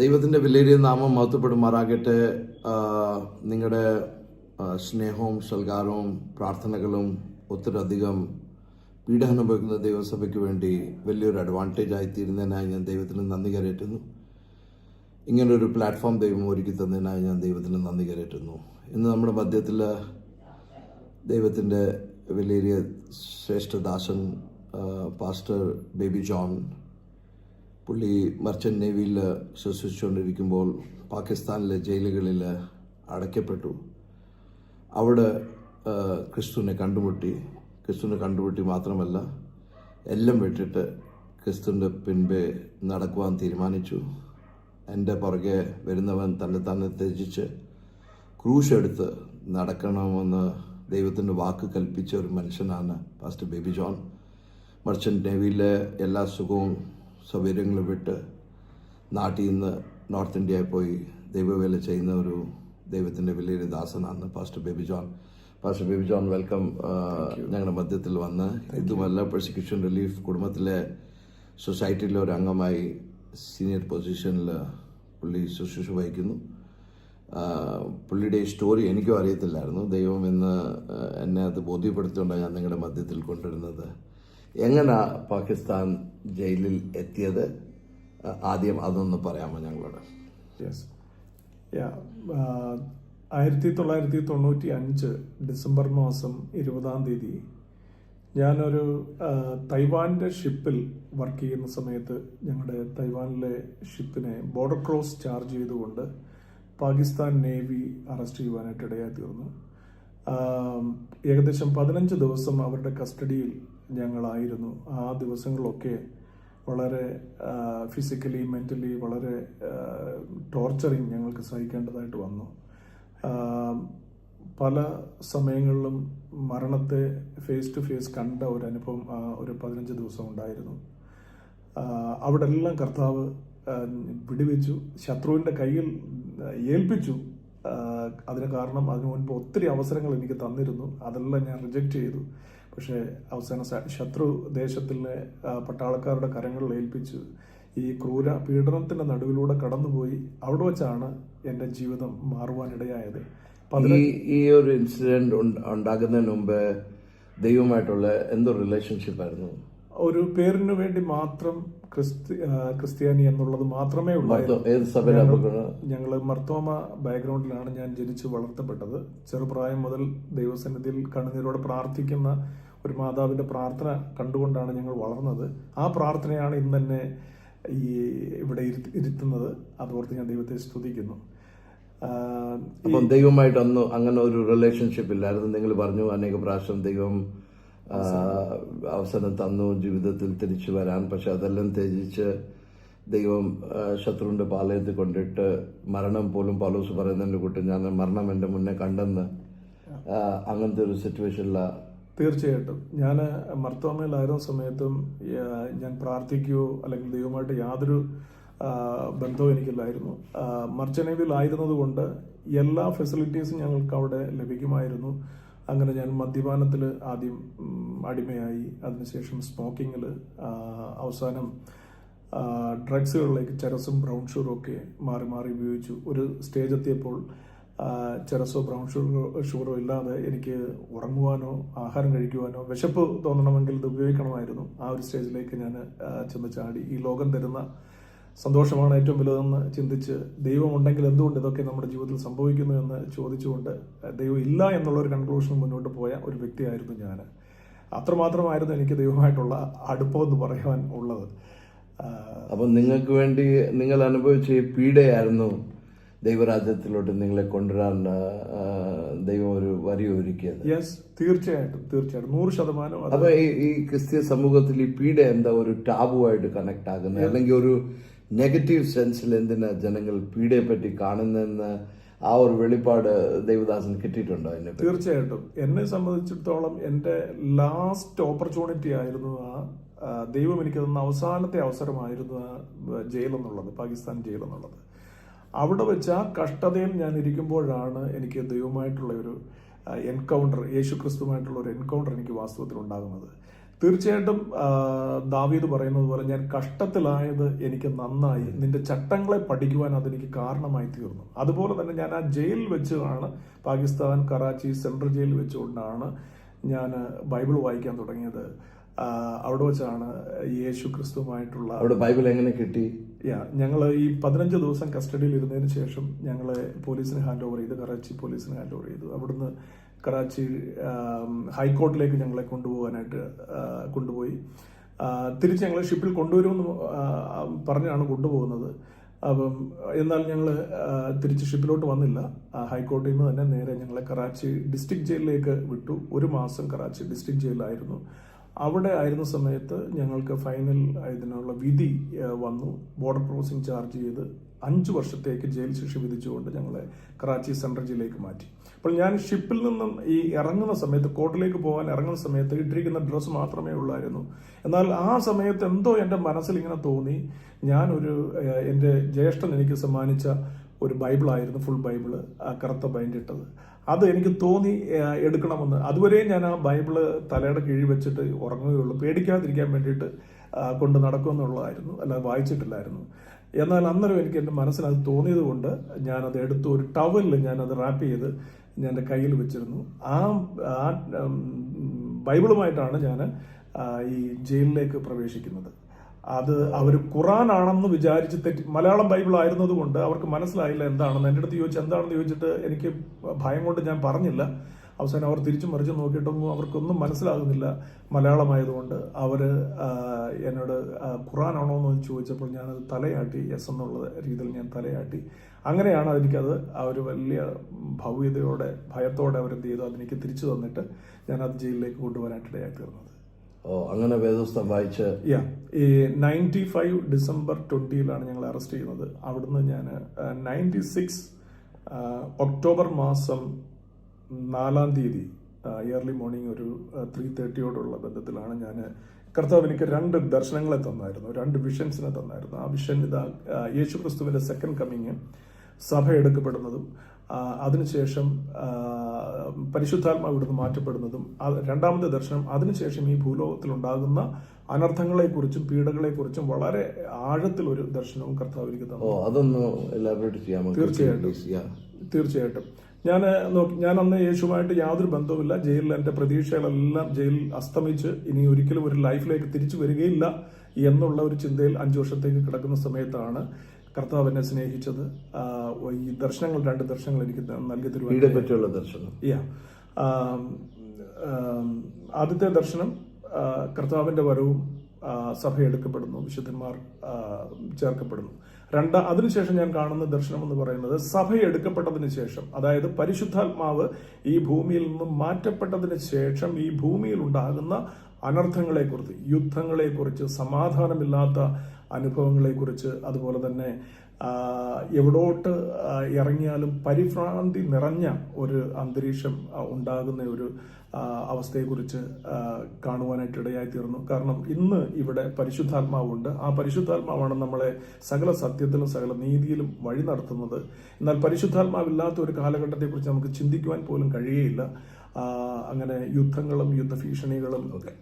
ദൈവത്തിന്റെ വിലയേറിയ നാമം മഹത്വപ്പെടുമാറാകട്ടെ. നിങ്ങളുടെ സ്നേഹവും സൽക്കാരവും പ്രാർത്ഥനകളും ഒത്തിരിയധികം പീഡ അനുഭവിക്കുന്ന ദൈവസഭയ്ക്ക് വേണ്ടി വലിയൊരു അഡ്വാന്റേജ് ആയി തീരുന്നതിനായി ഞാൻ ദൈവത്തിന് നന്ദി കരയറ്റുന്നു. ഇങ്ങനൊരു പ്ലാറ്റ്ഫോം ദൈവം ഒരുക്കി തന്നതിനായി ഞാൻ ദൈവത്തിന് നന്ദി കരയറ്റുന്നു. ഇന്ന് നമ്മുടെ മധ്യത്തിൽ ദൈവത്തിന്റെ വിലയേറിയ ശ്രേഷ്ഠദാസൻ പാസ്റ്റർ ബേബി ജോൺ പുള്ളി മർച്ചന്റ് നേവിയിൽ ശ്വസിച്ചുകൊണ്ടിരിക്കുമ്പോൾ പാകിസ്ഥാനിലെ ജയിലുകളിൽ അടയ്ക്കപ്പെട്ടു. അവിടെ ക്രിസ്തുവിനെ കണ്ടുമുട്ടി. ക്രിസ്തുവിനെ കണ്ടുമുട്ടി മാത്രമല്ല എല്ലാം വിട്ടിട്ട് ക്രിസ്തുവിന്റെ പിൻപേ നടക്കുവാൻ തീരുമാനിച്ചു. എന്റെ പുറകെ വരുന്നവൻ തന്നെ തന്നെ ത്യജിച്ച് ക്രൂശെടുത്ത് നടക്കണമെന്ന് ദൈവത്തിന്റെ വാക്ക് കൽപ്പിച്ച ഒരു മനുഷ്യനാണ് പാസ്റ്റർ ബേബി ജോൺ. മർച്ചന്റ് നേവിയിലെ എല്ലാ സുഖവും സൗകര്യങ്ങളും വിട്ട് നാട്ടിൽ നിന്ന് നോർത്ത് ഇന്ത്യയിൽ പോയി ദൈവവേല ചെയ്യുന്ന ഒരു ദൈവത്തിന്റെ വലിയൊരു ദാസനാണ് pastor Baby John. Pastor Baby John welcome. ഞങ്ങളുടെ മധ്യത്തിൽ വന്ന് ഇതുമല്ല പ്രോസിക്യൂഷൻ റിലീഫ് കുടുംബത്തിലെ സൊസൈറ്റിയിലെ ഒരു അംഗമായി സീനിയർ പൊസിഷനിൽ പുള്ളി ശുശ്രൂഷ വഹിക്കുന്നു. പുള്ളിയുടെ ഈ സ്റ്റോറി എനിക്കും അറിയത്തില്ലായിരുന്നു. ദൈവം ഇന്ന് എന്നെ അത് ബോധ്യപ്പെടുത്തിക്കൊണ്ടാണ് ഞാൻ നിങ്ങളുടെ മധ്യത്തിൽ കൊണ്ടുവരുന്നത്. എങ്ങനെ പാകിസ്ഥാൻ ജയിലിൽ എത്തിയത് ആദ്യം അതൊന്ന് പറയാമോ ഞങ്ങളോട്? യെസ് ആയിരത്തി തൊള്ളായിരത്തി തൊണ്ണൂറ്റി അഞ്ച് ഡിസംബർ മാസം ഇരുപതാം തീയതി ഞാനൊരു തൈവാന്റെ ഷിപ്പിൽ വർക്ക് ചെയ്യുന്ന സമയത്ത് ഞങ്ങളുടെ തൈവാനിലെ ഷിപ്പിനെ ബോർഡർ ക്രോസ് ചാർജ് ചെയ്തുകൊണ്ട് പാകിസ്ഥാൻ നേവി അറസ്റ്റ് ചെയ്യുവാനായിട്ട് ഇടയായി തീർന്നു. ഏകദേശം പതിനഞ്ച് ദിവസം അവരുടെ കസ്റ്റഡിയിൽ ഞങ്ങളായിരുന്നു. ആ ദിവസങ്ങളൊക്കെ വളരെ ഫിസിക്കലി മെന്റലി വളരെ ടോർച്ചറിങ് ഞങ്ങൾക്ക് സഹിക്കേണ്ടതായിട്ട് വന്നു. പല സമയങ്ങളിലും മരണത്തെ ഫേസ് ടു ഫേസ് കണ്ട ഒരു അനുഭവം ഒരു പതിനഞ്ച് ദിവസം ഉണ്ടായിരുന്നു. അവിടെ എല്ലാം കർത്താവ് വിടുവിച്ചു. ശത്രുവിന്റെ കയ്യിൽ ഏൽപ്പിച്ചു. അതിന് കാരണം അതിനു മുൻപ് ഒത്തിരി അവസരങ്ങൾ എനിക്ക് തന്നിരുന്നു. അതെല്ലാം ഞാൻ റിജക്റ്റ് ചെയ്തു. പക്ഷേ അവസാന ശത്രു ദേശത്തിലെ പട്ടാളക്കാരുടെ കരങ്ങളിൽ ഏൽപ്പിച്ച്. ഈ ക്രൂര പീഡനത്തിന്റെ നടുവിലൂടെ കടന്നുപോയി അവിടെ വെച്ചാണ് എന്റെ ജീവിതം മാറുവാനിടയായത്. ഈ ഒരു ഇൻസിഡന്റ് ഉണ്ടാകുന്നതിന് മുമ്പ് ദൈവമായിട്ടുള്ള എന്തോ റിലേഷൻഷിപ്പ് ആയിരുന്നു? ഒരു പേരിന് വേണ്ടി മാത്രം ക്രിസ്തി ക്രിസ്ത്യാനി എന്നുള്ളത് മാത്രമേ ഉള്ളൂ. ഞങ്ങൾ മർത്തോമ ബാക്ക്ഗ്രൗണ്ടിലാണ് ഞാൻ ജനിച്ചു വളർത്തപ്പെട്ടത്. ചെറുപ്രായം മുതൽ ദൈവസന്നിധിയിൽ കണ്ണുനീരോടെ പ്രാർത്ഥിക്കുന്ന ഒരു മാതാവിന്റെ പ്രാർത്ഥന കണ്ടുകൊണ്ടാണ് ഞങ്ങൾ വളർന്നത്. ആ പ്രാർത്ഥനയാണ് ഇന്ന് തന്നെ ഈ ഇവിടെ ഇരുത്തി- ഇരുത്തുന്നത്. അതോർത്ത് ഞാൻ ദൈവത്തെ സ്തുതിക്കുന്നു. ദൈവമായിട്ടൊന്നും അപ്പം ദൈവമായിട്ട് അന്ന് അങ്ങനെ ഒരു റിലേഷൻഷിപ്പ് ഇല്ലായിരുന്നു. നിങ്ങൾ പറഞ്ഞു അനേക പ്രാവശ്യം ദൈവം അവസരം തന്നു ജീവിതത്തിൽ തിരിച്ചു വരാൻ. പക്ഷെ അതെല്ലാം ത്യജിച്ച് ദൈവം ശത്രുവിന്റെ പാളയത്തിൽ കൊണ്ടിട്ട് മരണം പോലും പൗലോസ് പറയുന്നതിന്റെ കൂട്ട് ഞാൻ മരണം എന്റെ മുന്നേ കണ്ടെന്ന് അങ്ങനത്തെ ഒരു സിറ്റുവേഷനില തീർച്ചയായിട്ടും. ഞാൻ മർത്തോമയിലായിരുന്ന സമയത്തും ഞാൻ പ്രാർത്ഥിക്കുകയോ അല്ലെങ്കിൽ ദൈവമായിട്ട് യാതൊരു ബന്ധവും എനിക്കില്ലായിരുന്നു. മർച്ചനേവിലായിരുന്നതുകൊണ്ട് എല്ലാ ഫെസിലിറ്റീസും ഞങ്ങൾക്ക് അവിടെ ലഭിക്കുമായിരുന്നു. അങ്ങനെ ഞാൻ മദ്യപാനത്തിൽ ആദ്യം അടിമയായി. അതിനുശേഷം സ്മോക്കിങ്ങിൽ അവസാനം ഡ്രഗ്സുകളിലേക്ക് ചെറസും ബ്രൗൺ ഷുഗറും ഒക്കെ മാറി മാറി ഉപയോഗിച്ചു. ഒരു സ്റ്റേജ് എത്തിയപ്പോൾ ചെറസോ ബ്രൗൺ ഷുഗറോ ഷുഗറോ ഇല്ലാതെ എനിക്ക് ഉറങ്ങുവാനോ ആഹാരം കഴിക്കുവാനോ വിശപ്പ് തോന്നണമെങ്കിൽ ഇത് ഉപയോഗിക്കണമായിരുന്നു. ആ ഒരു സ്റ്റേജിലേക്ക് ഞാൻ ചെന്ന് ചാടി. ഈ ലോകം തരുന്ന സന്തോഷമാണ് ഏറ്റവും വലുതെന്ന് ചിന്തിച്ച് ദൈവമുണ്ടെങ്കിൽ എന്തുകൊണ്ട് ഇതൊക്കെ നമ്മുടെ ജീവിതത്തിൽ സംഭവിക്കുന്നു എന്ന് ചോദിച്ചുകൊണ്ട് ദൈവം ഇല്ല എന്നുള്ള ഒരു കൺക്ലൂഷൻ മുന്നോട്ട് പോയ ഒരു വ്യക്തിയായിരുന്നു ഞാൻ. അത്രമാത്രമായിരുന്നു എനിക്ക് ദൈവമായിട്ടുള്ള അടുപ്പം എന്ന് പറയുവാൻ ഉള്ളത്. അപ്പം നിങ്ങൾക്ക് വേണ്ടി നിങ്ങൾ അനുഭവിച്ച ഈ പീഡയായിരുന്നു ദൈവരാജ്യത്തിലോട്ട് നിങ്ങളെ കൊണ്ടുവരാൻ ദൈവം ഒരു വരി ഒരുക്കിയത്. യെസ് തീർച്ചയായിട്ടും തീർച്ചയായിട്ടും. നൂറ് ശതമാനം അപ്പൊ ഈ ഈ ക്രിസ്തീയ സമൂഹത്തിൽ ഈ പീഡ എന്താ ഒരു ടാബുവായിട്ട് കണക്ട് ആകുന്നത് അല്ലെങ്കിൽ ഒരു നെഗറ്റീവ് സെൻസിൽ എന്തിനാ ജനങ്ങൾ പീഡയെ പറ്റി കാണുന്നതെന്ന് ആ ഒരു വെളിപ്പാട് ദേവദാസൻ കിട്ടിയിട്ടുണ്ടോ എന്നെ തീർച്ചയായിട്ടും. എന്നെ സംബന്ധിച്ചിടത്തോളം എന്റെ ലാസ്റ്റ് ഓപ്പർച്യൂണിറ്റി ആയിരുന്നു ആ ദൈവം എനിക്ക് തന്ന അവസാനത്തെ അവസരമായിരുന്നു ആ ജയിൽ എന്നുള്ളത് പാകിസ്ഥാൻ ജയിൽ എന്നുള്ളത് അവിടെ വെച്ച് ആ കഷ്ടതയിൽ ഞാൻ ഇരിക്കുമ്പോഴാണ് എനിക്ക് ദൈവമായിട്ടുള്ള ഒരു എൻകൗണ്ടർ യേശു ക്രിസ്തുമായിട്ടുള്ള ഒരു എൻകൗണ്ടർ എനിക്ക് വാസ്തവത്തിൽ ഉണ്ടാകുന്നത് തീർച്ചയായിട്ടും ദാവീദ് പറയുന്നത് പോലെ ഞാൻ കഷ്ടത്തിലായത് എനിക്ക് നന്നായി നിന്റെ ചട്ടങ്ങളെ പഠിക്കുവാൻ അതെനിക്ക് കാരണമായി തീർന്നു. അതുപോലെ തന്നെ ഞാൻ ആ ജയിലിൽ വെച്ചാണ് പാകിസ്ഥാൻ കറാച്ചി സെൻട്രൽ ജയിലിൽ വെച്ചുകൊണ്ടാണ് ഞാൻ ബൈബിൾ വായിക്കാൻ തുടങ്ങിയത്. അവിടെ വെച്ചാണ് യേശു ക്രിസ്തുവുമായിട്ടുള്ള അവിടെ ബൈബിൾ എങ്ങനെ കിട്ടി? യാ ഞങ്ങൾ ഈ പതിനഞ്ച് ദിവസം കസ്റ്റഡിയിൽ ഇരുന്നതിന് ശേഷം ഞങ്ങളെ പോലീസിന് ഹാൻഡ് ഓവർ ചെയ്തു കറാച്ചി പോലീസിന് ഹാൻഡ് ഓവർ ചെയ്തു. അവിടുന്ന് കറാച്ചി ഹൈക്കോർട്ടിലേക്ക് ഞങ്ങളെ കൊണ്ടുപോകാനായിട്ട് കൊണ്ടുപോയി. തിരിച്ച് ഞങ്ങളെ ഷിപ്പിൽ കൊണ്ടുവരുമെന്ന് പറഞ്ഞാണ് കൊണ്ടുപോകുന്നത്. അപ്പം എന്നാൽ ഞങ്ങൾ തിരിച്ച് ഷിപ്പിലോട്ട് വന്നില്ല. ഹൈക്കോടതിയിൽ നിന്ന് തന്നെ നേരെ ഞങ്ങളെ കറാച്ചി ഡിസ്ട്രിക്ട് ജയിലിലേക്ക് വിട്ടു. ഒരു മാസം കറാച്ചി ഡിസ്ട്രിക്ട് ജയിലിലായിരുന്നു. അവിടെ ആയിരുന്ന സമയത്ത് ഞങ്ങൾക്ക് ഫൈനൽ ഇതിനുള്ള വിധി വന്നു. ബോർഡർ ക്രോസിംഗ് ചാർജ് ചെയ്ത് അഞ്ച് വർഷത്തേക്ക് ജയിൽ ശിക്ഷ വിധിച്ചുകൊണ്ട് ഞങ്ങളെ കറാച്ചി സെൻട്രൽ ജയിലേക്ക് മാറ്റി. അപ്പോൾ ഞാൻ ഷിപ്പിൽ നിന്നും ഈ ഇറങ്ങുന്ന സമയത്ത് കോട്ടിലേക്ക് പോകാൻ ഇറങ്ങുന്ന സമയത്ത് ഇട്ടിരിക്കുന്ന ഡ്രസ്സ് മാത്രമേ ഉള്ളായിരുന്നു. എന്നാൽ ആ സമയത്ത് എന്തോ എന്റെ മനസ്സിൽ ഇങ്ങനെ തോന്നി. ഞാൻ ഒരു എന്റെ ജ്യേഷ്ഠൻ എനിക്ക് സമ്മാനിച്ച ഒരു ബൈബിളായിരുന്നു ഫുൾ ബൈബിൾ കറുത്ത ബൈൻഡിട്ടത് അത് എനിക്ക് തോന്നി എടുക്കണമെന്ന്. അതുവരെ ഞാൻ ആ ബൈബിൾ തലയുടെ കീഴിൽ വെച്ചിട്ട് ഉറങ്ങുകയുള്ളൂ. പേടിക്കാതിരിക്കാൻ വേണ്ടിയിട്ട് കൊണ്ട് നടക്കുമെന്നുള്ളതായിരുന്നു. അല്ലാതെ വായിച്ചിട്ടില്ലായിരുന്നു. എന്നാൽ അന്നേരം എനിക്ക് എന്റെ മനസ്സിനത് തോന്നിയത് കൊണ്ട് ഞാനത് എടുത്ത് ഒരു ടവലിൽ ഞാനത് റാപ്പ് ചെയ്ത് ഞാൻ എന്റെ കയ്യിൽ വെച്ചിരുന്നു. ആ ആ ബൈബിളുമായിട്ടാണ് ഞാൻ ഈ ജയിലിലേക്ക് പ്രവേശിക്കുന്നത്. അത് അവർ ഖുറാനാണെന്ന് വിചാരിച്ച് തെറ്റി മലയാളം ബൈബിൾ ആയിരുന്നതുകൊണ്ട് അവർക്ക് മനസ്സിലായില്ല എന്താണെന്ന്. എന്റെ അടുത്ത് ചോദിച്ചു എന്താണെന്ന് ചോദിച്ചിട്ട് എനിക്ക് ഭയം കൊണ്ട് ഞാൻ പറഞ്ഞില്ല. അവസാനം അവർ തിരിച്ചു മറിച്ച് നോക്കിയിട്ടൊന്നും അവർക്കൊന്നും മനസ്സിലാകുന്നില്ല മലയാളമായതുകൊണ്ട്. അവർ എന്നോട് ഖുറാനാണോ എന്ന് ചോദിച്ചപ്പോൾ ഞാനത് തലയാട്ടി എസ് എന്നുള്ള രീതിയിൽ ഞാൻ തലയാട്ടി. അങ്ങനെയാണ് എനിക്കത് ആ ഒരു വലിയ ഭവ്യതയോടെ ഭയത്തോടെ അവരെന്ത് ചെയ്തു അതെനിക്ക് തിരിച്ചു തന്നിട്ട് ഞാനത് ജയിലിലേക്ക് കൊണ്ടുപോകാനായിട്ട് ഇടയായി തീർന്നത്. ഓ അങ്ങനെ വേദപുസ്തകം വായിച്ച്? യാ ഈ നയന്റി ഫൈവ് ഡിസംബർ ട്വന്റിയിലാണ് ഞങ്ങൾ അറസ്റ്റ് ചെയ്യുന്നത്. അവിടുന്ന് ഞാൻ നയന്റി സിക്സ് ഒക്ടോബർ മാസം നാലാം തീയതി ഇയർലി മോർണിംഗ് ഒരു ത്രീ തേർട്ടിയോടുള്ള ബന്ധത്തിലാണ് ഞാൻ കർത്താവ് എനിക്ക് രണ്ട് ദർശനങ്ങളെ തന്നായിരുന്നു രണ്ട് വിഷൻസിനെ തന്നായിരുന്നു. ആ വിഷൻ ഇതാ യേശു ക്രിസ്തുവിന്റെ സെക്കൻഡ് കമ്മിങ് സഭ എടുക്കപ്പെടുന്നതും അതിനുശേഷം പരിശുദ്ധാത്മാവ് ഇവിടുന്ന് മാറ്റപ്പെടുന്നതും രണ്ടാമത്തെ ദർശനം അതിനുശേഷം ഈ ഭൂലോകത്തിൽ ഉണ്ടാകുന്ന അനർത്ഥങ്ങളെക്കുറിച്ചും പീഡകളെക്കുറിച്ചും വളരെ ആഴത്തിൽ ഒരു ദർശനവും കർത്താവ് എനിക്ക് തന്നു. അതൊന്ന് തീർച്ചയായിട്ടും. തീർച്ചയായിട്ടും. ഞാൻ നോക്കി ഞാൻ അന്ന് യേശുവായിട്ട് യാതൊരു ബന്ധവുമില്ല. ജയിലിൽ എന്റെ പ്രതീക്ഷകളെല്ലാം ജയിലിൽ അസ്തമിച്ച് ഇനി ഒരിക്കലും ഒരു ലൈഫിലേക്ക് തിരിച്ചു വരികയില്ല എന്നുള്ള ഒരു ചിന്തയിൽ അഞ്ചു വർഷത്തേക്ക് കിടക്കുന്ന സമയത്താണ് കർത്താവ് എന്നെ സ്നേഹിച്ചത്. ഈ ദർശനങ്ങൾ രണ്ട് ദർശനങ്ങൾ എനിക്ക് നൽകി തരുവാൻ ദർശനം. യാ. ആദ്യത്തെ ദർശനം കർത്താവിന്റെ കർത്താവിന്റെ വരവും സഭയെടുക്കപ്പെടുന്നു വിശുദ്ധന്മാർ ചേർക്കപ്പെടുന്നു. രണ്ടാ അതിനുശേഷം ഞാൻ കാണുന്ന ദർശനം എന്ന് പറയുന്നത് സഭ എടുക്കപ്പെട്ടതിന് ശേഷം അതായത് പരിശുദ്ധാത്മാവ് ഈ ഭൂമിയിൽ നിന്നും മാറ്റപ്പെട്ടതിന് ശേഷം ഈ ഭൂമിയിൽ ഉണ്ടാകുന്ന അനർത്ഥങ്ങളെക്കുറിച്ച് യുദ്ധങ്ങളെക്കുറിച്ച് സമാധാനമില്ലാത്ത അനുഭവങ്ങളെക്കുറിച്ച് അതുപോലെ തന്നെ എവിടോട്ട് ഇറങ്ങിയാലും പരിഭ്രാന്തി നിറഞ്ഞ ഒരു അന്തരീക്ഷം ഉണ്ടാകുന്ന ഒരു അവസ്ഥയെക്കുറിച്ച് കാണുവാനായിട്ട് ഇടയായി തീർന്നു കാരണം ഇന്ന് ഇവിടെ പരിശുദ്ധാത്മാവുണ്ട്. ആ പരിശുദ്ധാത്മാവാണ് നമ്മളെ സകല സത്യത്തിലും സകല നീതിയിലും വഴി നടത്തുന്നത്. എന്നാൽ പരിശുദ്ധാത്മാവില്ലാത്ത ഒരു കാലഘട്ടത്തെക്കുറിച്ച് നമുക്ക് ചിന്തിക്കുവാൻ പോലും കഴിയുകയില്ല അങ്ങനെ യുദ്ധങ്ങളും യുദ്ധഭീഷണികളും ഒക്കെ.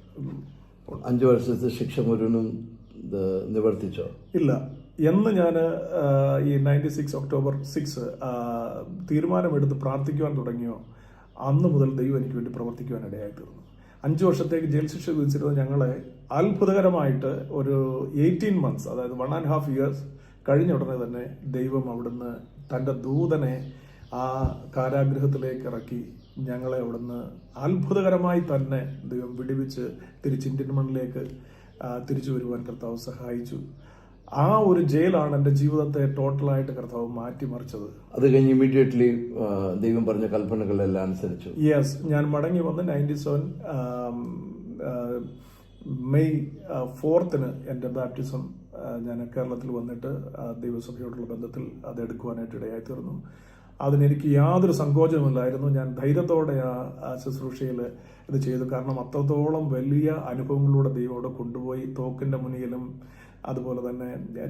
അഞ്ചു വർഷത്തെ ശിക്ഷ മുഴുവനും നിവർത്തിച്ചോ? ഇല്ല. എന്ന് ഞാൻ ഈ നയന്റി സിക്സ് ഒക്ടോബർ സിക്സ് തീരുമാനമെടുത്ത് പ്രാർത്ഥിക്കുവാൻ തുടങ്ങിയോ അന്ന് മുതൽ ദൈവം എനിക്ക് വേണ്ടി പ്രവർത്തിക്കുവാൻ ഇടയായി തീർന്നു അഞ്ചു വർഷത്തേക്ക് ജയിൽ ശിക്ഷ വിധിച്ചിരുന്ന ഞങ്ങളെ അത്ഭുതകരമായിട്ട് ഒരു എയ്റ്റീൻ മന്ത്സ് അതായത് വൺ ആൻഡ് ഹാഫ് ഇയേഴ്സ് കഴിഞ്ഞ ഉടനെ തന്നെ ദൈവം അവിടുന്ന് തന്റെ ദൂതനെ ആ കാരാഗ്രഹത്തിലേക്ക് ഇറക്കി ഞങ്ങളെ അവിടുന്ന് അത്ഭുതകരമായി തന്നെ ദൈവം വിടിവിച്ച് തിരിച്ച് ഇന്ത്യൻ മണ്ണിലേക്ക് തിരിച്ചു വരുവാൻ കർത്താവ് സഹായിച്ചു. ആ ഒരു ജയിലാണ് എന്റെ ജീവിതത്തെ ടോട്ടലായിട്ട് കർത്താവ് മാറ്റിമറിച്ചത്. അത് കഴിഞ്ഞ് ഇമ്മീഡിയറ്റ്ലി ദൈവം പറഞ്ഞ കൽപ്പനകളെല്ലാം അനുസരിച്ചു. യെസ് ഞാൻ മടങ്ങി വന്ന് നയന്റി സെവൻ മെയ് ഫോർത്തിന് എന്റെ ബാപ്റ്റിസം ഞാൻ കേരളത്തിൽ വന്നിട്ട് ദൈവസഭയോടുള്ള ബന്ധത്തിൽ അത് എടുക്കുവാനായിട്ട് ഇടയായി തീർന്നു അതിനെനിക്ക് യാതൊരു സങ്കോചമില്ലായിരുന്നു ഞാൻ ധൈര്യത്തോടെ ആ ശുശ്രൂഷയിൽ ഇത് ചെയ്തു. കാരണം അത്രത്തോളം വലിയ അനുഭവങ്ങളിലൂടെ ദൈവം കൊണ്ടുപോയി തോക്കിന്റെ മുന്നിലും അതുപോലെ തന്നെ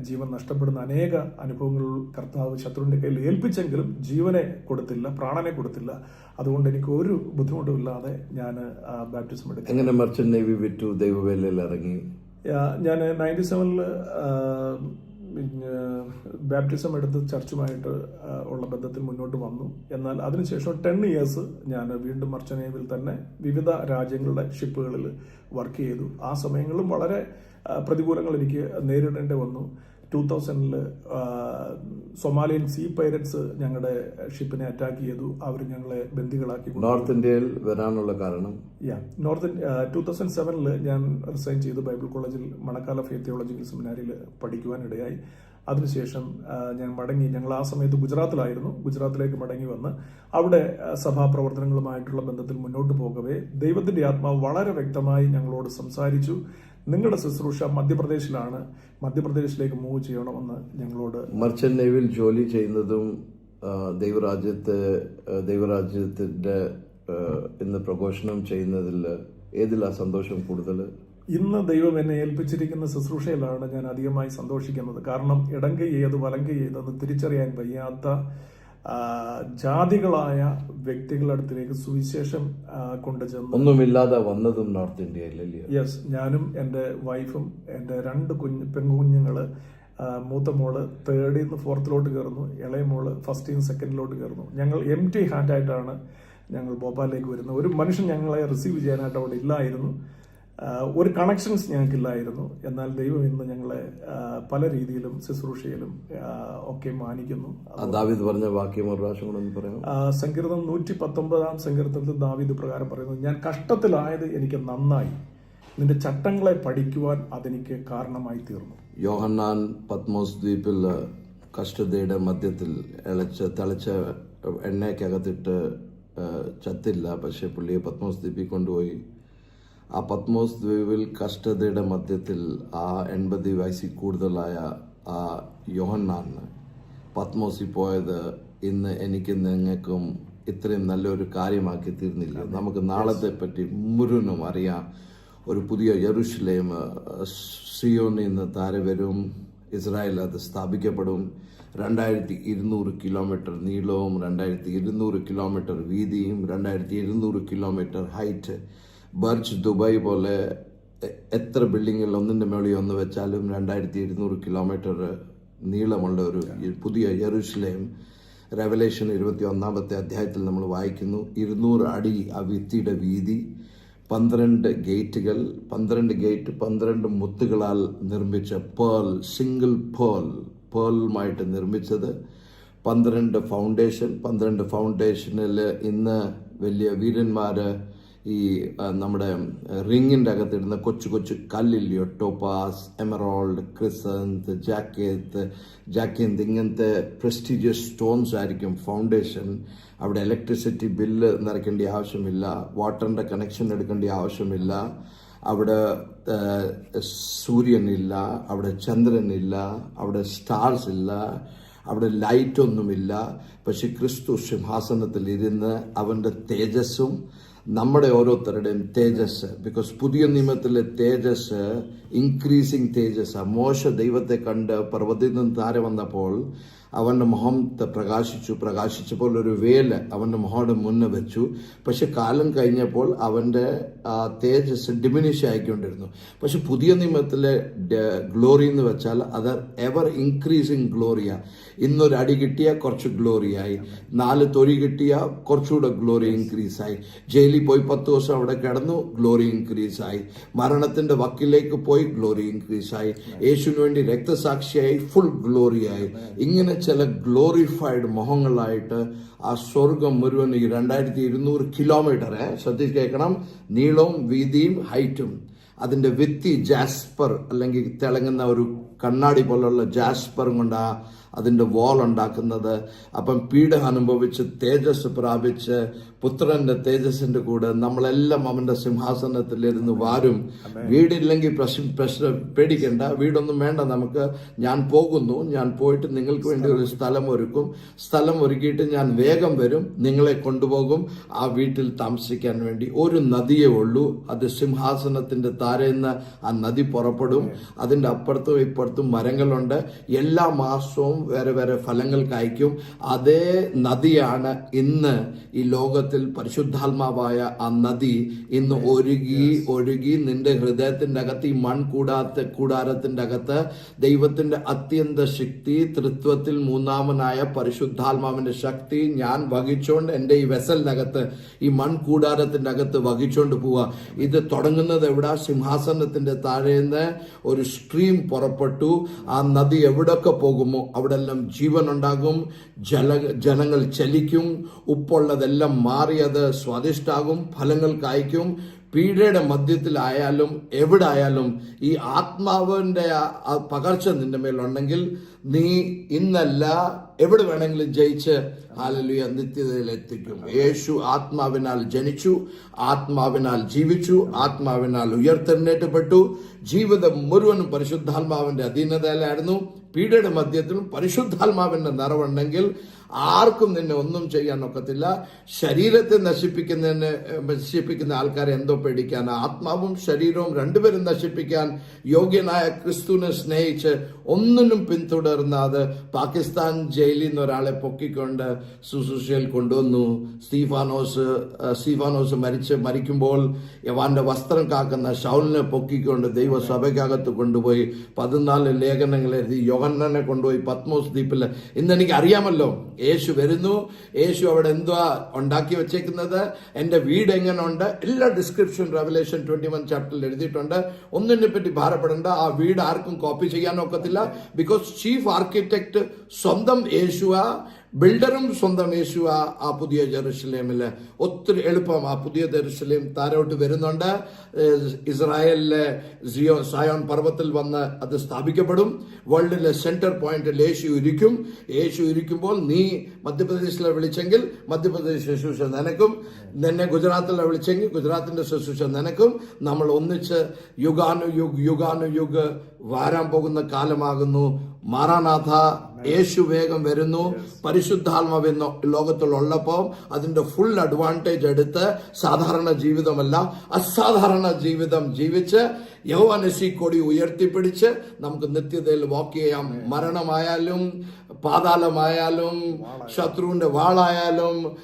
ജീവൻ നഷ്ടപ്പെടുന്ന അനേക അനുഭവങ്ങൾ കർത്താവ് ശത്രുവിന്റെ കയ്യിൽ ഏൽപ്പിച്ചെങ്കിലും ജീവനെ കൊടുത്തില്ല പ്രാണനെ കൊടുത്തില്ല. അതുകൊണ്ട് എനിക്ക് ഒരു ബുദ്ധിമുട്ടുമില്ലാതെ ഞാൻ ബാപ്റ്റിസം എടുത്തു എങ്ങനെ മർച്ചന്റ് നേവി വിറ്റു ദൈവവേലയിൽ ഇറങ്ങി? ഞാൻ നയന്റി സെവനിൽ ബാപ്റ്റിസം എടുത്ത് ചർച്ചുമായിട്ട് ഉള്ള ബന്ധത്തിൽ മുന്നോട്ട് വന്നു. എന്നാൽ അതിനുശേഷം ടെൻ ഇയേഴ്സ് ഞാൻ വീണ്ടും മർച്ചനേവിൽ തന്നെ വിവിധ രാജ്യങ്ങളുടെ ഷിപ്പുകളിൽ വർക്ക് ചെയ്തു. ആ സമയങ്ങളിലും വളരെ പ്രതികൂലങ്ങൾ എനിക്ക് നേരിടേണ്ടി വന്നു. ടൂ തൗസൻഡിൽ സൊമാലിയൻ സീ പൈരറ്റ്സ് ഞങ്ങളുടെ ഷിപ്പിനെ അറ്റാക്ക് ചെയ്തു. അവർ ഞങ്ങളെ ബന്ദികളാക്കി നോർത്ത് ഇന്ത്യയിൽ വരാനുള്ള കാരണം? യാ നോർത്ത് ടൂ തൗസൻഡ് സെവനിൽ ഞാൻ റിസൈൻ ചെയ്തു. ബൈബിൾ കോളേജിൽ മണക്കാല ഫെയ്ത്ത് തിയോളജിക്കൽ സെമിനാരിയിൽ പഠിക്കുവാനിടയായി. അതിനുശേഷം ഞാൻ മടങ്ങി. ഞങ്ങൾ ആ സമയത്ത് ഗുജറാത്തിലായിരുന്നു. ഗുജറാത്തിലേക്ക് മടങ്ങി വന്ന് അവിടെ സഭാ സഭാപ്രവർത്തനങ്ങളുമായിട്ടുള്ള ബന്ധത്തിൽ മുന്നോട്ട് പോകവേ ദൈവത്തിന്റെ ആത്മാവ് വളരെ വ്യക്തമായി ഞങ്ങളോട് സംസാരിച്ചു. നിങ്ങളുടെ ശുശ്രൂഷ മധ്യപ്രദേശിലാണ്. മധ്യപ്രദേശിലേക്ക് മൂവ് ചെയ്യണമെന്ന് ഞങ്ങളോട് മർച്ചന്റ് നേവിൽ ജോലി ചെയ്യുന്നതും ദൈവരാജ്യത്തെ ദൈവരാജ്യത്തിന്റെ ഇന്ന് പ്രഘോഷണം ചെയ്യുന്നതിൽ ഏതിലാ സന്തോഷം കൂടുതൽ? ഇന്ന് ദൈവം എന്നെ ഏൽപ്പിച്ചിരിക്കുന്ന ശുശ്രൂഷയിലാണ് ഞാൻ അധികമായി സന്തോഷിക്കുന്നത്. കാരണം ഇടങ്കൈ ഏത് വലങ്കൈ ഏതെന്ന് തിരിച്ചറിയാൻ വയ്യാത്ത ജാതികളായ വ്യക്തികളുടെ അടുത്തേക്ക് സുവിശേഷം കൊണ്ടുചെന്നു ഒന്നുമില്ലാതെ വന്നതും നോർത്ത് ഇന്ത്യയിലല്ലേ യെസ് ഞാനും എന്റെ വൈഫും എന്റെ രണ്ട് കുഞ്ഞ് പെൺകുഞ്ഞുങ്ങൾ മൂത്ത മോൾ തേർഡിൽ നിന്ന് ഫോർത്തിലോട്ട് കയറുന്നു ഇളയ മോൾ ഫസ്റ്റിൽ നിന്ന് സെക്കൻഡിലോട്ട് കയറുന്നു. ഞങ്ങൾ എം ടി ഹാൻഡായിട്ടാണ് ഞങ്ങൾ ഭോപ്പാലിലേക്ക് വരുന്നത്. ഒരു മനുഷ്യൻ ഞങ്ങളെ റിസീവ് ചെയ്യാനായിട്ട് അവിടെ ഇല്ലായിരുന്നു. ഒരു കണക്ഷൻസ് ഞങ്ങൾക്കില്ലായിരുന്നു. എന്നാൽ ദൈവം ഇന്ന് ഞങ്ങളെ പല രീതിയിലും ശുശ്രൂഷയിലും ഒക്കെ മാനിക്കുന്നു. ദാവിദ് പറഞ്ഞ വാക്യം ഒരു പ്രാവശ്യം കൂടെ പറയാം സങ്കീർത്തനം നൂറ്റി പത്തൊമ്പതാം സങ്കീർത്തനത്തിൽ ദാവിദ് പ്രകാരം പറയുന്നു ഞാൻ കഷ്ടത്തിലായത് എനിക്ക് നന്നായി. നിന്റെ ചട്ടങ്ങളെ പഠിക്കുവാൻ അതെനിക്ക് കാരണമായി തീർന്നു യോഹന്നാൻ പത്മോസ് ദ്വീപിൽ കഷ്ടതയുടെ മധ്യത്തിൽ ഇളച്ച തിളച്ച എണ്ണയ്ക്കകത്തിട്ട് ചത്തില്ല. പക്ഷെ പുള്ളിയെ പത്മോസ് ദ്വീപിൽ കൊണ്ടുപോയി. ആ പത്മോസ് ദ്വീപിൽ കഷ്ടതയുടെ മധ്യത്തിൽ ആ എൺപത് വയസ്സിൽ കൂടുതലായ ആ യോഹന്നാണ് പത്മോസിൽ പോയത്. ഇന്ന് എനിക്ക് നിങ്ങൾക്കും ഇത്രയും നല്ലൊരു കാര്യമാക്കി തീർന്നില്ല. നമുക്ക് നാളത്തെ പറ്റി മുഴുവനും അറിയാം. ഒരു പുതിയ യറുഷലേം സിയോണിൽ നിന്ന് താരെ വരും. ഇസ്രായേൽ അത് സ്ഥാപിക്കപ്പെടും. രണ്ടായിരത്തി ഇരുന്നൂറ് കിലോമീറ്റർ നീളവും രണ്ടായിരത്തി ഇരുന്നൂറ് കിലോമീറ്റർ വീതിയും രണ്ടായിരത്തി ഇരുന്നൂറ് കിലോമീറ്റർ ഹൈറ്റ് ബർജ് ദുബായ് പോലെ എത്ര ബിൽഡിങ്ങിൽ ഒന്നിന്റെ മേളിൽ ഒന്ന് വെച്ചാലും രണ്ടായിരത്തി ഇരുന്നൂറ് കിലോമീറ്റർ നീളമുള്ള ഒരു പുതിയ യറുഷലേം റെവലേഷൻ ഇരുപത്തി ഒന്നാമത്തെ അധ്യായത്തിൽ നമ്മൾ വായിക്കുന്നു. ഇരുന്നൂറ് അടി ആ വിത്തിയുടെ വീതി പന്ത്രണ്ട് ഗേറ്റുകൾ പന്ത്രണ്ട് ഗേറ്റ് പന്ത്രണ്ട് മുത്തുകളാൽ നിർമ്മിച്ച പേൾ സിംഗിൾ പേൾ പേളുമായിട്ട് നിർമ്മിച്ചത്. പന്ത്രണ്ട് ഫൗണ്ടേഷൻ പന്ത്രണ്ട് ഫൗണ്ടേഷനിൽ ഇന്ന് വലിയ വീരന്മാര് ഈ നമ്മുടെ റിങ്ങിന്റെ അകത്തിടുന്ന കൊച്ചു കൊച്ചു കല്ലില്ലയോ ടോപ്പാസ് എമറോൾഡ് ക്രിസന്ത് ജാക്കേത്ത് ജാക്കേന്ത് ഇങ്ങനത്തെ പ്രസ്റ്റീജിയസ് സ്റ്റോൺസ് ആയിരിക്കും ഫൗണ്ടേഷൻ. അവിടെ ഇലക്ട്രിസിറ്റി ബില്ല് നിറയ്ക്കേണ്ട ആവശ്യമില്ല വാട്ടറിന്റെ കണക്ഷൻ എടുക്കേണ്ട ആവശ്യമില്ല അവിടെ സൂര്യനില്ല അവിടെ ചന്ദ്രനില്ല അവിടെ സ്റ്റാർസ് ഇല്ല അവിടെ ലൈറ്റ് ഒന്നുമില്ല. പക്ഷെ ക്രിസ്തു സിംഹാസനത്തിൽ ഇരുന്ന് അവന്റെ തേജസ്സും നമ്മുടെ ഓരോരുത്തരുടെയും തേജസ് ബിക്കോസ് പുതിയ നിയമത്തിലെ തേജസ് ഇൻക്രീസിങ് തേജസ് മോശ ദൈവത്തെ കണ്ട് പർവതത്തിൽ നിന്ന് താരെ വന്നപ്പോൾ അവന്റെ മുഖം പ്രകാശിച്ചു. പ്രകാശിച്ചപ്പോൾ ഒരു വേൽ അവന്റെ മുഖയുടെ മുന്നേ വെച്ചു. പക്ഷെ കാലം കഴിഞ്ഞപ്പോൾ അവന്റെ ആ, തേജസ് ഡിമിനിഷ് ആയിക്കൊണ്ടിരുന്നു. പക്ഷെ പുതിയ നിയമത്തിലെ ഗ്ലോറി എന്ന് വെച്ചാൽ അത് എവർ ഇൻക്രീസിങ് ഗ്ലോറിയ ഇന്നൊരു അടി കിട്ടിയ കുറച്ച് ഗ്ലോറിയായി നാല് തൊഴി കിട്ടിയ കുറച്ചുകൂടെ ഗ്ലോറി ഇൻക്രീസ് ആയി. ജയിലിൽ പോയി പത്ത് ദിവസം അവിടെ കിടന്നു ഗ്ലോറി ഇൻക്രീസ് ആയി. മരണത്തിന്റെ വക്കിലേക്ക് പോയി ഗ്ലോറി ഇൻക്രീസ് ആയി. യേശുവിന് വേണ്ടി രക്തസാക്ഷിയായി ഫുൾ ഗ്ലോറിയായി ഇങ്ങനെ ചില ഗ്ലോറിഫൈഡ് മുഖങ്ങളായിട്ട് ആ സ്വർഗം മുഴുവൻ ഈ രണ്ടായിരത്തി ഇരുന്നൂറ് കിലോമീറ്റർ ശ്രദ്ധിച്ച് കേൾക്കണം. നീളവും വീതിയും ഹൈറ്റും അതിന്റെ വ്യക്തി ജാസ്പർ അല്ലെങ്കിൽ തിളങ്ങുന്ന ഒരു കണ്ണാടി പോലുള്ള ജാസ്പറും കൊണ്ടാ അതിന്റെ വോൾ ഉണ്ടാക്കുന്നത്. അപ്പം പീഡ അനുഭവിച്ച് തേജസ് പ്രാപിച്ച് പുത്രന്റെ തേജസിന്റെ കൂടെ നമ്മളെല്ലാം അവന്റെ സിംഹാസനത്തിൽ സിംഹാസനത്തിലിരുന്ന് വാരും. വീടില്ലെങ്കിൽ പ്രശ്ന പ്രശ്ന പേടിക്കണ്ട. വീടൊന്നും വേണ്ട നമുക്ക്. ഞാൻ പോകുന്നു. ഞാൻ പോയിട്ട് നിങ്ങൾക്ക് വേണ്ടി ഒരു സ്ഥലം ഒരുക്കും. സ്ഥലം ഒരുക്കിയിട്ട് ഞാൻ വേഗം വരും. നിങ്ങളെ കൊണ്ടുപോകും. ആ വീട്ടിൽ താമസിക്കാൻ വേണ്ടി ഒരു നദിയേ ഉള്ളൂ. അത് സിംഹാസനത്തിന്റെ താരേന്ന് ആ നദി പുറപ്പെടും. അതിന്റെ അപ്പുറത്തും ഇപ്പുറത്തും മരങ്ങളുണ്ട്. എല്ലാ മാസവും വേറെ വേറെ ഫലങ്ങൾ കായ്ക്കും. അതേ നദിയാണ് ഇന്ന് ഈ ലോകത്തിൽ പരിശുദ്ധാത്മാവായ ആ നദി ഇന്ന് ഒഴുകി ഒഴുകി നിന്റെ ഹൃദയത്തിന്റെ അകത്ത് ഈ മൺ കൂടാത്ത കൂടാരത്തിന്റെ അകത്ത് ദൈവത്തിന്റെ അത്യന്ത ശക്തി തൃത്വത്തിൽ മൂന്നാമനായ പരിശുദ്ധാത്മാവിന്റെ ശക്തി ഞാൻ വഹിച്ചോണ്ട് എന്റെ ഈ വെസലിനകത്ത് ഈ മൺ കൂടാരത്തിന്റെ അകത്ത് വഹിച്ചോണ്ട് പോവുക ഇത് തുടങ്ങുന്നത് എവിടെ? സിംഹാസനത്തിന്റെ താഴേന്ന് ഒരു സ്ട്രീം പുറപ്പെട്ടു. ആ നദി എവിടൊക്കെ പോകുമോ അവിടെ എല്ലാം ജീവൻ ഉണ്ടാകും ജല ജനങ്ങൾ ചലിക്കും. ഉപ്പുള്ളതെല്ലാം മാറി അത് സ്വാദിഷ്ടാകും ഫലങ്ങൾ കായ്ക്കും. പീഡയുടെ മധ്യത്തിലായാലും എവിടെ ആയാലും ഈ ആത്മാവിന്റെ ആ- ആ പകർച്ച നിന്റെ മേലുണ്ടെങ്കിൽ നീ ഇന്നല്ല എവിടെ വേണമെങ്കിലും ജയിച്ച് ഹാലലുയ നിത്യതയിൽ എത്തിക്കും യേശു ആത്മാവിനാൽ ജനിച്ചു ആത്മാവിനാൽ ജീവിച്ചു ആത്മാവിനാൽ ഉയർത്തെണ്ണേറ്റപ്പെട്ടു ജീവിതം മുഴുവനും പരിശുദ്ധാത്മാവിന്റെ അധീനതയിലായിരുന്നു. പീഡയുടെ മധ്യത്തിലും പരിശുദ്ധാത്മാവിന്റെ നിറവുണ്ടെങ്കിൽ ആർക്കും നിന്നെ ഒന്നും ചെയ്യാൻ ഒക്കത്തില്ല. ശരീരത്തെ നശിപ്പിക്കുന്നതിന് നശിപ്പിക്കുന്ന ആൾക്കാരെ എന്തോ പേടിക്കാൻ ആത്മാവും ശരീരവും രണ്ടുപേരും നശിപ്പിക്കാൻ യോഗ്യനായ ക്രിസ്തുവിനെ സ്നേഹിച്ച് ഒന്നിനും പിന്തുടർന്നാത് പാകിസ്ഥാൻ ജയിലിൽ നിന്ന് ഒരാളെ പൊക്കിക്കൊണ്ട് ശുശ്രൂഷയിൽ കൊണ്ടുവന്നു. സ്റ്റീഫാനോസ് സ്റ്റീഫാനോസ് മരിച്ച് മരിക്കുമ്പോൾ യവാന്റെ വസ്ത്രം കാക്കുന്ന ഷൗലിനെ പൊക്കിക്കൊണ്ട് ദൈവസഭയ്ക്കകത്ത് കൊണ്ടുപോയി. പതിനാല് ലേഖനങ്ങൾ എഴുതി യോഹന്നനെ കൊണ്ടുപോയി പത്മോസ് ദ്വീപിൽ ഇന്ന് എനിക്ക് അറിയാമല്ലോ യേശു വരുന്നു. യേശു അവിടെ എന്തുവാ ഉണ്ടാക്കി വെച്ചേക്കുന്നത്? എന്റെ വീട് എങ്ങനെ ഉണ്ട് എല്ലാ ഡിസ്ക്രിപ്ഷൻ റെവലേഷൻ ട്വന്റി വൺ ചാപ്റ്ററിൽ എഴുതിയിട്ടുണ്ട് ഒന്നിനെ പറ്റി ഭാരപ്പെടേണ്ട. ആ വീട് ആർക്കും കോപ്പി ചെയ്യാൻ ഒക്കത്തില്ല. ബിക്കോസ് ചീഫ് ആർക്കിടെക്ട് സ്വന്തം യേശുവ. ബിൽഡറും സ്വന്തം യേശു ആ പുതിയ ജെറുസലേമിൽ ഒത്തിരി എളുപ്പം ആ പുതിയ ജെറുസലേം താരോട്ട് വരുന്നുണ്ട്. ഇസ്രായേലിലെ സിയോ സായോൺ പർവത്തിൽ വന്ന് അത് സ്ഥാപിക്കപ്പെടും. വേൾഡിലെ സെന്റർ പോയിന്റിൽ യേശു ഇരിക്കും. യേശു ഇരിക്കുമ്പോൾ നീ മധ്യപ്രദേശിലെ വിളിച്ചെങ്കിൽ മധ്യപ്രദേശ് ശുശ്രൂഷ നനക്കും. നിന്നെ ഗുജറാത്തിലെ വിളിച്ചെങ്കിൽ ഗുജറാത്തിന്റെ ശുശ്രൂഷ നനക്കും. നമ്മൾ ഒന്നിച്ച് യുഗാനുയുഗ് യുഗാനുയുഗ് യുഗാനു യുഗ് വാരാൻ പോകുന്ന കാലമാകുന്നു. മാറാനാഥ യേശു വേഗം വരുന്നു. പരിശുദ്ധാത്മാവ് ഇന്ന് ലോകത്തിലുള്ളപ്പോൾ അതിന്റെ ഫുൾ അഡ്വാന്റേജ് എടുത്ത് സാധാരണ ജീവിതമല്ല അസാധാരണ ജീവിതം ജീവിച്ച് യൗവനശി കൊടി ഉയർത്തിപ്പിടിച്ച് നമുക്ക് നിത്യതയിൽ വാക്ക് ചെയ്യാം. മരണമായാലും പാതാളമായാലും ശത്രുവിന്റെ വാളായാലും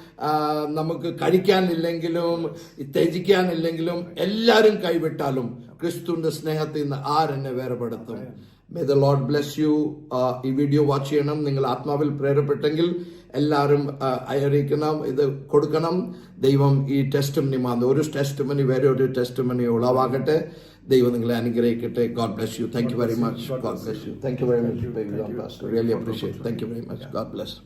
നമുക്ക് കഴിക്കാനില്ലെങ്കിലും ത്യജിക്കാനില്ലെങ്കിലും എല്ലാവരും കൈവിട്ടാലും ക്രിസ്തുവിന്റെ സ്നേഹത്തിൽ നിന്ന് ആരെന്നെ വേർപെടുത്തും. May the lord bless you ഈ വീഡിയോ വാച്ച് ചെയ്യണം. നിങ്ങൾ ആത്മാവിൽ പ്രേരപ്പെട്ടെങ്കിൽ എല്ലാവരും അയറിയിക്കണം അറിയിക്കണം ഇത് കൊടുക്കണം. ദൈവം ഈ ടെസ്റ്റ് മണി മാന്ത ഒരു ടെസ്റ്റ് മണി വേറെ ഒരു ടെസ്റ്റ് മണി ഉളവാകട്ടെ. ദൈവം നിങ്ങളെ അനുഗ്രഹിക്കട്ടെ. God bless you thank you very much God bless you thank you very much really appreciate thank you very much God bless